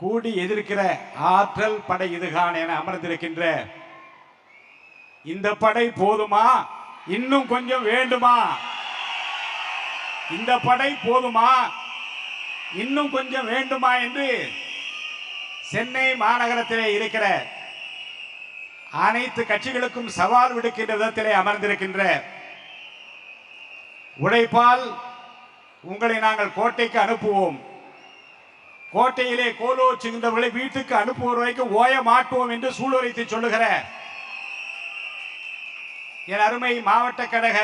கூடி எதிர்க்கிற ஆற்றல் படை இதுகான் என அமர்ந்திருக்கின்ற இந்த படை போதுமா? இன்னும் கொஞ்சம் வேண்டுமா? இந்த படை போதுமா? இன்னும் கொஞ்சம் வேண்டுமா என்று சென்னை மாநகரத்திலே இருக்கிற அனைத்து கட்சிகளுக்கும் சவால் விடுக்கின்ற விதத்திலே அமர்ந்திருக்கின்ற உழைப்பால் உங்களை நாங்கள் கோட்டைக்கு அனுப்புவோம். கோட்டையிலே கோலோச்சுகின்றவர்களை வீட்டுக்கு அனுப்புவோர் வரைக்கும் ஓய மாட்டுவோம் என்று சூளுரைத்து சொல்லுகிற என் அருமை மாவட்ட கழக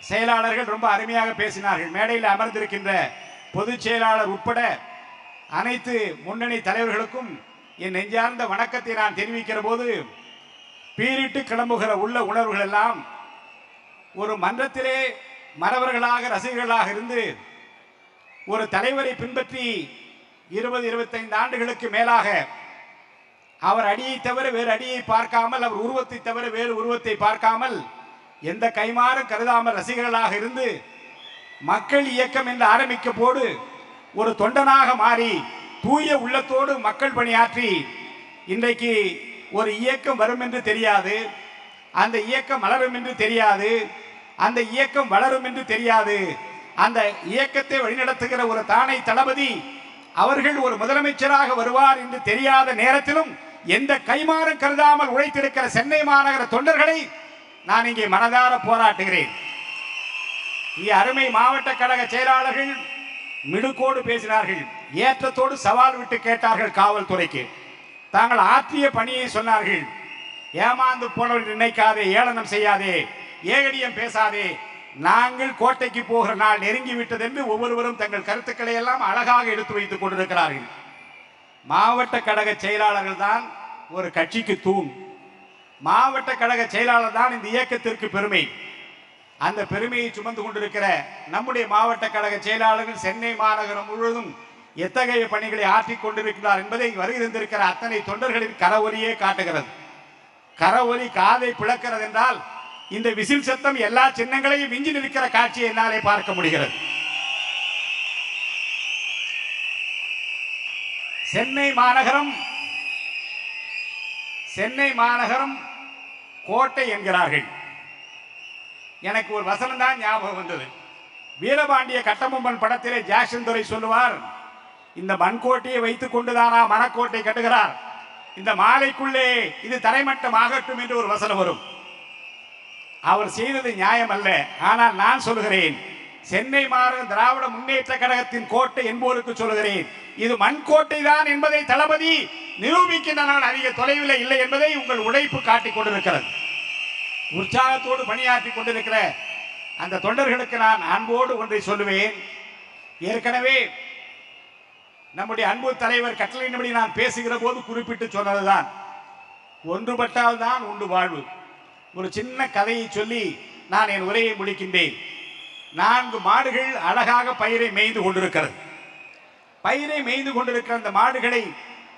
செயலாளர்கள் ரொம்ப அருமையாக பேசினார்கள். மேடையில் அமர்ந்திருக்கின்ற பொதுச் செயலாளர் உட்பட அனைத்து முன்னணி தலைவர்களுக்கும் என் நெஞ்சார்ந்த வணக்கத்தை நான் தெரிவிக்கிற போது பீரிட்டு கிளம்புகிற உள்ள உணர்வுகள் எல்லாம் ஒரு மன்றத்திலே மறவர்களாக ரசிகர்களாக இருந்து ஒரு தலைவரை பின்பற்றி இருபது இருபத்தைந்து ஆண்டுகளுக்கு மேலாக அவர் அடியை தவிர வேறு அடியை பார்க்காமல் அவர் உருவத்தை தவிர வேறு உருவத்தை பார்க்காமல் எந்த கைமாறும் கருதாமல் ரசிகர்களாக இருந்து மக்கள் இயக்கம் என்று ஆரம்பிக்க போடு ஒரு தொண்டனாக மாறி தூய உள்ளத்தோடு மக்கள் பணியாற்றி இன்றைக்கு ஒரு இயக்கம் வரும் என்று தெரியாது. அந்த இயக்கம் மலரும் என்று தெரியாது. அந்த இயக்கம் வளரும் என்று தெரியாது. அந்த இயக்கத்தை வழிநடத்துகிற ஒரு தானை தளபதி அவர்கள் ஒரு முதலமைச்சராக வருவார் என்று தெரியாத நேரத்திலும் எந்த கைமாறும் கருதாமல் உழைத்திருக்கிற சென்னை மாநகர தொண்டர்களை நான் இங்கே மனதார போராட்டுகிறேன். இங்கே அருமை மாவட்ட கழக செயலாளர்கள் மிடுக்கோடு பேசினார்கள். ஏற்றத்தோடு சவால் விட்டு கேட்டார்கள் காவல்துறைக்கு. தாங்கள் ஆற்றிய பணியை சொன்னார்கள். ஏமாந்து போனவர்கள் நினைக்காதே ஏளனம் செய்யாதே ஏகடியம் பேசாதே நாங்கள் கோட்டைக்கு போகிற நாள் நெருங்கி விட்டது என்று ஒவ்வொருவரும் தங்கள் கருத்துக்களை எல்லாம் அழகாக எடுத்து வைத்துக் கொண்டிருக்கிறார்கள். மாவட்ட கழக செயலாளர்கள் தான் ஒரு கட்சிக்கு தூண். மாவட்ட கழக செயலாளர் தான் இந்த இயக்கத்திற்கு பெருமை. அந்த பெருமையை சுமந்து கொண்டிருக்கிற நம்முடைய மாவட்ட கழக செயலாளர்கள் சென்னை மாநகரம் முழுவதும் எத்தகைய பணிகளை ஆற்றிக் கொண்டிருக்கிறார் என்பதை வருகிறந்திருக்கிற அத்தனை தொண்டர்களின் கரவொலியே காட்டுகிறது. கரவொலி காதை பிளக்கிறது என்றால் இந்த விசில் சத்தம் எல்லா சின்னங்களையும் விஞ்சி நிற்கிற காட்சியை என்னாலே பார்க்க முடிகிறது. சென்னை மாநகரம் சென்னை மாநகரம் கோட்டை என்கிறார்கள். எனக்கு ஒரு வசனம் தான் ஞாபகம் வந்தது. வீரபாண்டிய கட்டபொம்மன் படத்திலே ஜாக்சன் சொல்லுவார் இந்த மண்கோட்டையை வைத்துக் கொண்டுதானா மணக்கோட்டை கட்டுகிறார்? இந்த மாலைக்குள்ளே இது தரைமட்டம் ஆகட்டும் என்று ஒரு வசனம் வரும். அவர் செய்தது நியாயம் அல்ல ஆனால் நான் சொல்கிறேன் சென்னை மாநகர திராவிட முன்னேற்ற கழகத்தின் கோட்டை என்போருக்கு சொல்கிறேன் இது மண் கோட்டை தான் என்பதை தளபதி நிரூபிக்கின்ற நான் அதிக தொலைவில் இல்லை என்பதை உங்கள் உழைப்பு காட்டிக் கொண்டிருக்கிறது. உற்சாகத்தோடு பணியாற்றி கொண்டிருக்கிற அந்த தொண்டர்களுக்கு நான் அன்போடு ஒன்றை சொல்லுவேன். ஏற்கனவே நம்முடைய அன்பு தலைவர் கட்டளையின்படி நான் பேசுகிற போது குறிப்பிட்டு சொன்னதுதான் ஒன்றுபட்டால் தான் உண்டு வாழ்வு. ஒரு சின்ன கதையை சொல்லி நான் என் உரையை முடிக்கின்றேன். நான்கு மாடுகள் அழகாக பயிரை மேய்ந்து கொண்டிருக்கிறது. பயிரை மேய்ந்து கொண்டிருக்கிற அந்த மாடுகளை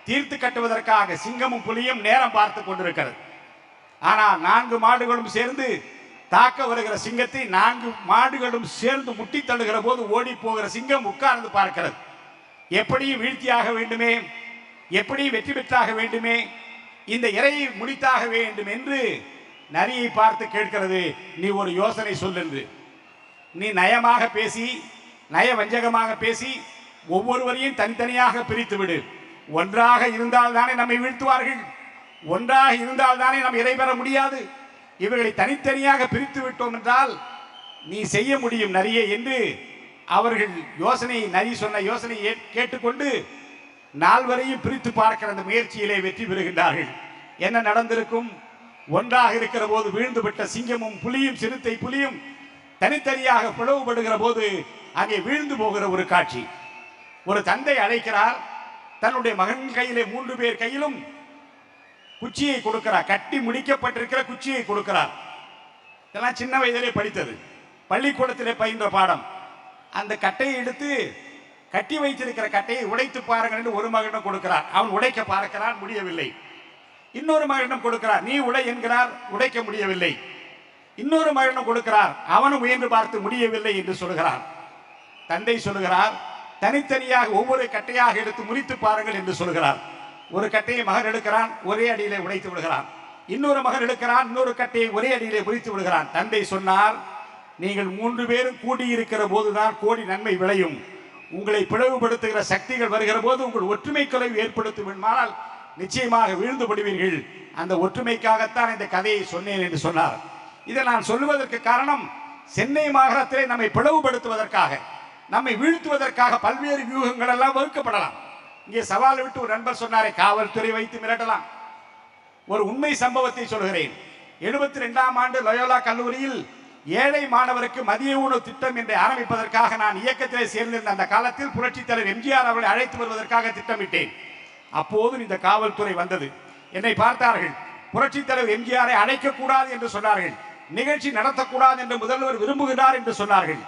தீர்த்து கட்டுவதற்காக சிங்கமும் புலியும் நேரம் பார்த்து கொண்டிருக்கிறது. ஆனால் நான்கு மாடுகளும் சேர்ந்து தாக்க வருகிற சிங்கத்தை நான்கு மாடுகளும் சேர்ந்து முட்டி தள்ளுகிற போது ஓடி போகிற சிங்கம் உட்கார்ந்து பார்க்கிறது. எப்படியும் வீழ்த்தியாக வேண்டுமே எப்படி வெற்றி பெற்றாக வேண்டுமே இந்த இறையை முடித்தாக வேண்டும் என்று நரியை பார்த்து கேட்கிறது நீ ஒரு யோசனை சொல்லென்று நீ நயமாக பேசி நய வஞ்சகமாக பேசி ஒவ்வொருவரையும் தனித்தனியாக பிரித்து விடு. ஒன்றாக இருந்தால் தானே நம்மை வீழ்த்துவார்கள். ஒன்றாக இருந்தால் தானே நாம் இறை பெற முடியாது. இவர்களை தனித்தனியாக பிரித்து விட்டோம் என்றால் நீ செய்ய முடியும் நரியை என்று அவர்கள் யோசனை நரி சொன்ன யோசனையை கேட்டுக்கொண்டு நால்வரையும் பிரித்து பார்க்கிற அந்த முயற்சியிலே வெற்றி பெறுகின்றார்கள். என்ன நடந்திருக்கும்? ஒன்றாக இருக்கிற போது வீழ்ந்துவிட்ட சிங்கமும் புலியும் சிறுத்தை புலியும் தனித்தனியாக பிளவுபடுகிற போது அங்கே வீழ்ந்து போகிற ஒரு காட்சி. ஒரு தந்தை அழைக்கிறார். தன்னுடைய மகன் கையிலே மூன்று பேர் கையிலும் குச்சியை கொடுக்கிறார். கட்டி முடிக்கப்பட்டிருக்கிற குச்சியை கொடுக்கிறார். இதெல்லாம் சின்ன வயதிலே படித்தது. பள்ளிக்கூடத்திலே பயின்ற பாடம். அந்த கட்டையை எடுத்து கட்டி வைத்திருக்கிற கட்டையை உடைத்து பாருங்கள் என்று ஒரு மகனும் கொடுக்கிறார். அவன் உடைக்க பார்க்கிறான் முடியவில்லை. இன்னொரு மகனிடம் கொடுக்கிறார். நீ உடை என்கிறார் உடைக்க முடியவில்லை. இன்னொரு மகனிடம் கொடுக்கிறார் அவனும் முயன்று பார்த்து முடியவில்லை என்று சொல்கிறார். தந்தை சொல்லுகிறார் தனித்தனியாக ஒவ்வொரு கட்டையாக எடுத்து முறித்து பாருங்கள் என்று சொல்கிறார். ஒரு கட்டையை மகன் எடுக்கிறான் ஒரே அடியிலே உடைத்து விடுகிறான். இன்னொரு மகன் எடுக்கிறான் இன்னொரு கட்டையை ஒரே அடியிலே முறித்து விடுகிறான். தந்தை சொன்னார் நீங்கள் மூன்று பேரும் கூடியிருக்கிற போதுதான் கோடி நன்மை விளையும். உங்களை பிளவுபடுத்துகிற சக்திகள் வருகிற போது உங்கள் ஒற்றுமை குறைவு ஏற்படுத்தும். ஆனால் நிச்சயமாக வீழ்ந்து படுவீர்கள் அந்த ஒற்றுமைக்காகத்தான் இந்த கதையை சொன்னேன் என்று சொன்னார். இதை நான் சொல்லுவதற்கு காரணம் சென்னை மாகாணத்திலே நம்மை பிளவுபடுத்துவதற்காக நம்மை வீழ்த்துவதற்காக பல்வேறு வியூகங்கள் எல்லாம் வகுக்கப்படலாம். இங்கே சவால் விட்டு ஒரு நண்பர் சொன்னாரே காவல்துறை வைத்து மிரட்டலாம். ஒரு உண்மை சம்பவத்தை சொல்கிறேன். எழுபத்தி ரெண்டாம் ஆண்டு லயோலா கல்லூரியில் ஏழை மாணவருக்கு மதிய உணவு திட்டம் என்று ஆரம்பிப்பதற்காக நான் இயக்கத்திலே சேர்ந்திருந்த அந்த காலத்தில் புரட்சித் தலைவர் எம்ஜிஆர் அவர்களை அழைத்து வருவதற்காக திட்டமிட்டேன். அப்போதும் இந்த காவல்துறை வந்தது. என்னை பார்த்தார்கள். புரட்சித் தலைவர் எம்ஜிஆரை அழைக்கக்கூடாது என்று சொன்னார்கள். நிகழ்ச்சி நடத்தக்கூடாது என்று முதல்வர் விரும்புகிறார் என்று சொன்னார்கள்.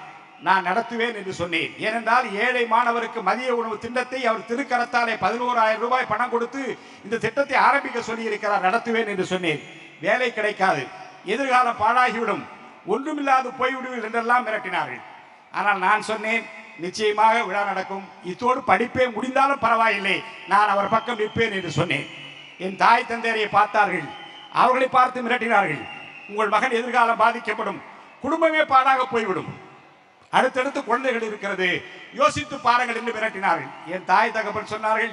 நான் நடத்துவேன் என்று சொன்னேன். ஏனென்றால் ஏழை மாணவருக்கு மதிய உணவு திட்டத்தை அவர் திருக்கரத்தாலே பதினோராயிரம் ரூபாய் பணம் கொடுத்து இந்த திட்டத்தை ஆரம்பிக்க சொல்லியிருக்கிறார். நடத்துவேன் என்று சொன்னேன். வேலை கிடைக்காது. எதிர்காலம் பாழாகிவிடும். ஒன்றுமில்லாது போய்விடுவீர்கள் என்றெல்லாம் மிரட்டினார்கள். ஆனால் நான் சொன்னேன் நிச்சயமாக விழா நடக்கும். இதோடு படிப்பே முடிந்தாலும் பரவாயில்லை. நான் அவர் பக்கம் நிற்பேன் என்று சொன்னேன். என் தாய் தந்தையரை பார்த்தார்கள். அவர்களை பார்த்து மிரட்டினார்கள். உங்கள் மகன் எதிர்காலம் பாதிக்கப்படும். குடும்பமே பாடாக போய்விடும். அடுத்தடுத்து குழந்தைகள் இருக்கிறது. யோசித்து பாருங்கள் என்று மிரட்டினார்கள். என் தாய் தகப்பன் சொன்னார்கள்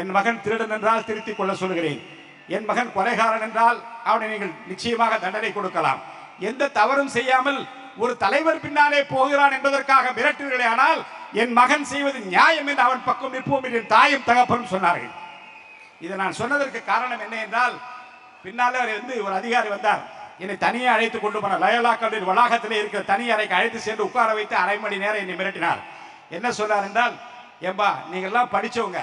என் மகன் திருடன் என்றால் திருத்திக் கொள்ள சொல்கிறேன் என் மகன் கொலைகாரன் என்றால் அவனை நீங்கள் நிச்சயமாக தண்டனை கொடுக்கலாம். எந்த தவறும் செய்யாமல் ஒரு தலைவர் பின்னாலே போகிறான் என்பதற்காக மிரட்டுவீர்களே ஆனால் என் மகன் செய்வது நியாயம் என்று அவன் பக்கம் நிற்போம் என்று என் தாயும் தகப்பனும் சொன்னார்கள். இதை நான் சொன்னதற்கு காரணம் என்ன என்றால் பின்னாலே அவர் வந்து ஒரு அதிகாரி வந்தார். என்னை தனியே அழைத்து கொண்டு போன லயோலா கல்லூரி வளாகத்தில் இருக்கிற தனி அறைக்கு அழைத்து சென்று உட்கார வைத்து அரை மணி நேரம் என்னை மிரட்டினார். என்ன சொன்னார் என்றால் ஏம்பா நீங்கள்லாம் படித்தவங்க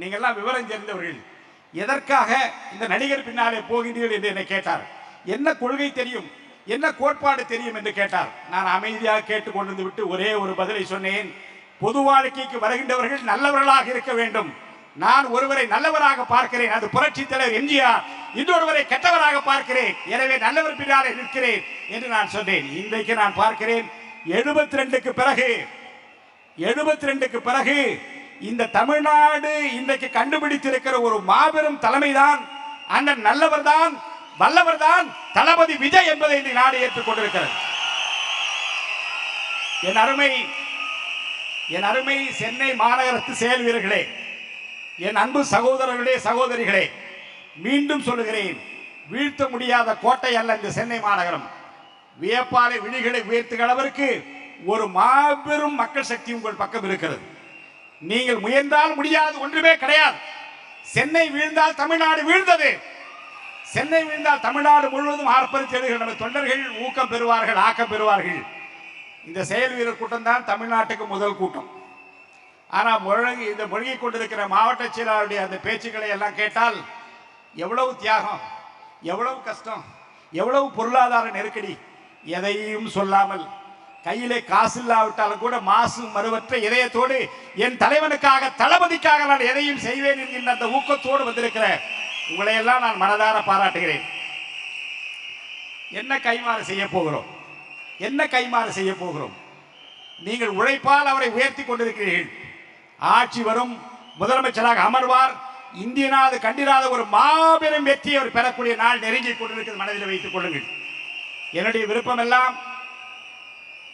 நீங்கள்லாம் விவரம் தெரிந்தவர்கள் எதற்காக இந்த நடிகர் பின்னாலே போகின்றீர்கள் என்று என்னை கேட்டார். என்ன கொள்கை தெரியும்? என்ன கோட்பாடு தெரியும் என்று கேட்டார். நான் அமைதியாக கேட்டுக் கொண்டிருந்து விட்டு ஒரே ஒரு பதிலை சொன்னேன். பொது வாழ்க்கைக்கு வருகின்றவர்கள் நல்லவர்களாக இருக்க வேண்டும். நான் ஒருவரை நல்லவராக பார்க்கிறேன். அது புரட்சி தலைவர் எம்ஜிஆர். இன்னொருவரை கெட்டவராக பார்க்கிறேன். எனவே நல்லவர் பின்னாலே நிற்கிறேன் என்று நான் சொன்னேன். இன்றைக்கு நான் பார்க்கிறேன் எழுபத்தி ரெண்டுக்கு பிறகு எழுபத்தி ரெண்டுக்கு பிறகு இந்த தமிழ்நாடு இன்றைக்கு கண்டுபிடித்திருக்கிற ஒரு மாபெரும் தலைமைதான் அண்ணன் நல்லவர் தான் வல்லவர் தான் தளபதி விஜய் என்பதை இந்த நாடு ஏற்றுக்கொண்டிருக்கிறது என் அருமை என் அருமை சென்னை மாநகரத்து செயல் வீரர்களே என் அன்பு சகோதரர்களே சகோதரிகளே மீண்டும் சொல்லுகிறேன் வீழ்த்த முடியாத கோட்டை அல்ல இந்த சென்னை மாநகரம். வியப்பாலை விழிகளை உயர்த்துகிற அளவிற்கு ஒரு மாபெரும் மக்கள் சக்தி உங்கள் பக்கம் இருக்கிறது. நீங்கள் முயன்றால் முடியாது ஒன்றுமே கிடையாது. சென்னை வீழ்ந்தால் தமிழ்நாடு வீழ்ந்தது. சென்னை விழுந்தால் தமிழ்நாடு முழுவதும் ஆர்ப்பரித்து எழுகிற நம்ம தொண்டர்கள் ஊக்கம் பெறுவார்கள் ஆக்கம் பெறுவார்கள். இந்த செயல் வீரர் கூட்டம் தான் தமிழ்நாட்டுக்கு முதல் கூட்டம். ஆனால் முழங்கி இந்த முழுகிக் கொண்டிருக்கிற மாவட்ட செயலாளருடைய அந்த பேச்சுக்களை எல்லாம் கேட்டால் எவ்வளவு தியாகம் எவ்வளவு கஷ்டம் எவ்வளவு பொருளாதார நெருக்கடி எதையும் சொல்லாமல் கையிலே காசு இல்லாவிட்டாலும் கூட மாசு மறுவற்ற இதயத்தோடு என் தலைவனுக்காக தளபதிக்காக நான் எதையும் செய்வேன் என்கின்ற அந்த ஊக்கத்தோடு வந்திருக்கிற உங்களையெல்லாம் நான் மனதார பாராட்டுகிறேன். என்ன கைமாறு செய்ய போகிறோம்? என்ன கைமாறு செய்ய போகிறோம்? நீங்கள் உழைப்பால் அவரை உயர்த்தி கொண்டிருக்கிறீர்கள். ஆட்சி வரும் முதலமைச்சராக அமர்வார் இந்தியனாவது கண்டிராத ஒரு மாபெரும் வெற்றி அவர் பெறக்கூடிய நாள் நெருங்கி கொண்டிருக்கிறது மனதில் வைத்துக் கொள்ளுங்கள். என்னுடைய விருப்பம் எல்லாம்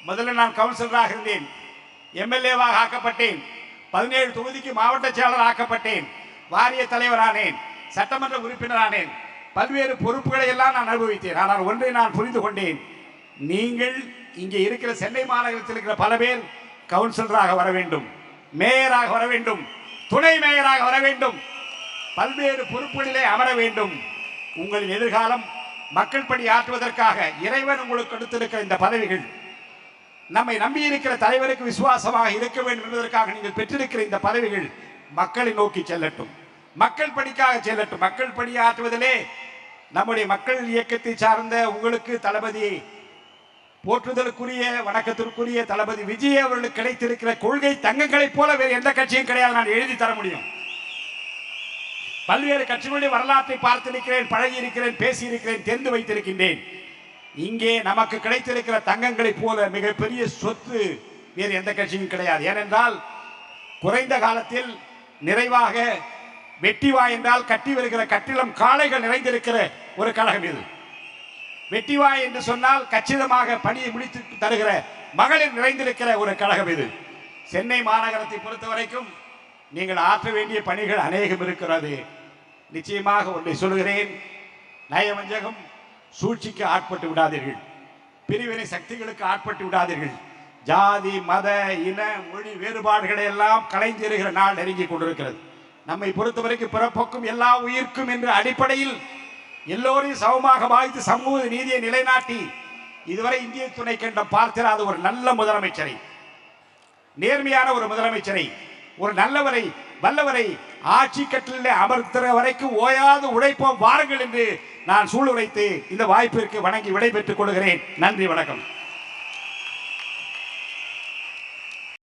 முதல்ல நான் கவுன்சிலராக இருந்தேன் எம்எல்ஏவாக ஆக்கப்பட்டேன் பதினேழு தொகுதிக்கு மாவட்ட செயலர் ஆக்கப்பட்டேன் வாரிய தலைவரானேன் சட்டமன்ற உறுப்பினரானேன். பல்வேறு பொறுப்புகளை எல்லாம் நான் அனுபவித்தேன். ஆனால் ஒன்றை நான் புரிந்து கொண்டேன். நீங்கள் இங்கே இருக்கிற சென்னை மாநகரத்தில் இருக்கிற பல பேர் கவுன்சிலராக வர வேண்டும். மேயராக வர வேண்டும். துணை மேயராக வர வேண்டும். பல்வேறு பொறுப்புகளிலே அமர வேண்டும். உங்களின் எதிர்காலம் மக்கள் பணி ஆற்றுவதற்காக இறைவன் உங்களுக்கு கொடுத்திருக்கிற இந்த பதவிகள். நம்மை நம்பி இருக்கிற தலைவருக்கு விசுவாசமாக இருக்க வேண்டும் என்பதற்காக நீங்கள் பெற்றிருக்கிற இந்த பதவிகள் மக்களை நோக்கி செல்லட்டும். மக்கள் பணிக்காக செல்லட்டும் மக்கள் பணி ஆற்றுவதிலே நம்முடைய மக்கள் இயக்கத்தை சார்ந்த உங்களுக்கு தளபதி போற்றுதலுக்குரிய வணக்கத்திற்குரிய தளபதி விஜய் அவர்களுக்கு கிடைத்திருக்கிற கொள்கை தங்கங்களைப் போல வேறு எந்த கட்சியும் கிடையாது நான் எழுதி தர முடியும். பல்வேறு கட்சிகளுடைய வரலாற்றை பார்த்திருக்கிறேன் பழகி இருக்கிறேன் தெரிந்து வைத்திருக்கின்றேன். இங்கே நமக்கு கிடைத்திருக்கிற தங்கங்களைப் போல மிகப்பெரிய சொத்து வேறு எந்த கட்சியும் கிடையாது. ஏனென்றால் குறைந்த காலத்தில் நிறைவாக வெட்டிவா என்றால் கட்டி வருகிற கட்டிடம் காளைகள் நிறைந்திருக்கிற ஒரு கழகம் இது. வெட்டி வா என்று சொன்னால் கச்சிதமாக பணியை முடித்து தருகிற மகளிர் நிறைந்திருக்கிற ஒரு கழகம் இது. சென்னை மாநகரத்தை பொறுத்த வரைக்கும் நீங்கள் ஆற்ற வேண்டிய பணிகள் அநேகம் இருக்கிறது. நிச்சயமாக ஒன்றை சொல்கிறேன் நயவஞ்சகம் சூழ்ச்சிக்கு ஆட்பட்டு விடாதீர்கள். பிரிவினை சக்திகளுக்கு ஆட்பட்டு விடாதீர்கள். ஜாதி மத இன மொழி வேறுபாடுகளை எல்லாம் கலைந்திருகிற நாள் நெருங்கி கொண்டிருக்கிறது. நம்மை பொறுத்தவரைக்கும் பிறப்போக்கும் எல்லா உயிர்க்கும் என்ற அடிப்படையில் எல்லோரையும் சமமாக பாதித்து சமூக நீதியை நிலைநாட்டி இதுவரை இந்திய துணை கண்டம் பார்த்திராத ஒரு நல்ல முதலமைச்சரை நேர்மையான ஒரு முதலமைச்சரை ஒரு நல்லவரை வல்லவரை ஆட்சி கட்டிலே அமர்த்துற வரைக்கும் ஓயாது உழைப்போம் வாருங்கள் என்று நான் சூளுரைத்து இந்த வாய்ப்பிற்கு வணங்கி விடைபெற்றுக் கொள்கிறேன். நன்றி வணக்கம்.